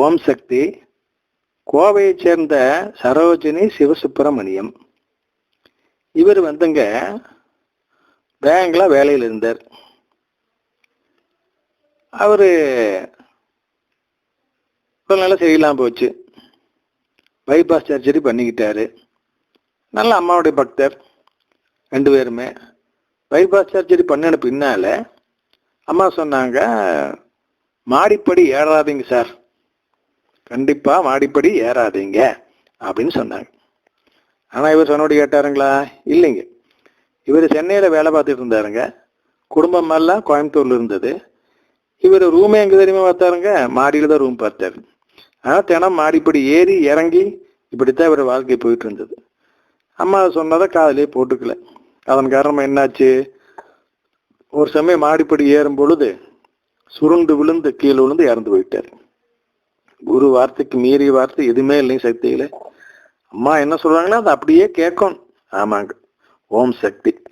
ஓம் சக்தி. கோவையைச் சேர்ந்த சரோஜினி சிவசுப்பிரமணியம். இவர் வந்துங்க பேங்கில் வேலையில் இருந்தார். அவர் நல்லா சரியில்லாமல் போச்சு. பைபாஸ் சர்ஜரி பண்ணிக்கிட்டாரு. நல்ல அம்மாவுடைய பக்தர் ரெண்டு பேருமே. பைபாஸ் சர்ஜரி பண்ணின பின்னால் அம்மா சொன்னாங்க மாடிப்படி ஏறாதீங்க சார். கண்டிப்பாக மாடிப்படி ஏறாதீங்க அப்படின்னு சொன்னாங்க. ஆனால் இவர் சொன்னோடி கேட்டாருங்களா? இல்லைங்க. இவர் சென்னையில் வேலை பார்த்துட்டு இருந்தாருங்க. குடும்பம் எல்லாம் இருந்தது. இவர் ரூமே எங்கே தெரியுமா பார்த்தாருங்க? மாடியில் தான் ரூம் பார்த்தாரு. ஆனால் தினம் மாடிப்படி ஏறி இறங்கி இப்படித்தான் இவர் வாழ்க்கை போயிட்டு இருந்தது. அம்மா சொன்னதை காதலே போட்டுக்கல. அதன் காரணமாக என்னாச்சு? ஒரு சமயம் மாடிப்படி ஏறும் பொழுது சுருண்டு விழுந்து கீழே விழுந்து இறந்து போயிட்டார். குரு வார்த்தைக்கு மீறிய வார்த்தை எதுவுமே இல்லைங்க சக்தியில. அம்மா என்ன சொல்றாங்களோ அதை அப்படியே கேட்கும் ஆமாங்க. ஓம் சக்தி.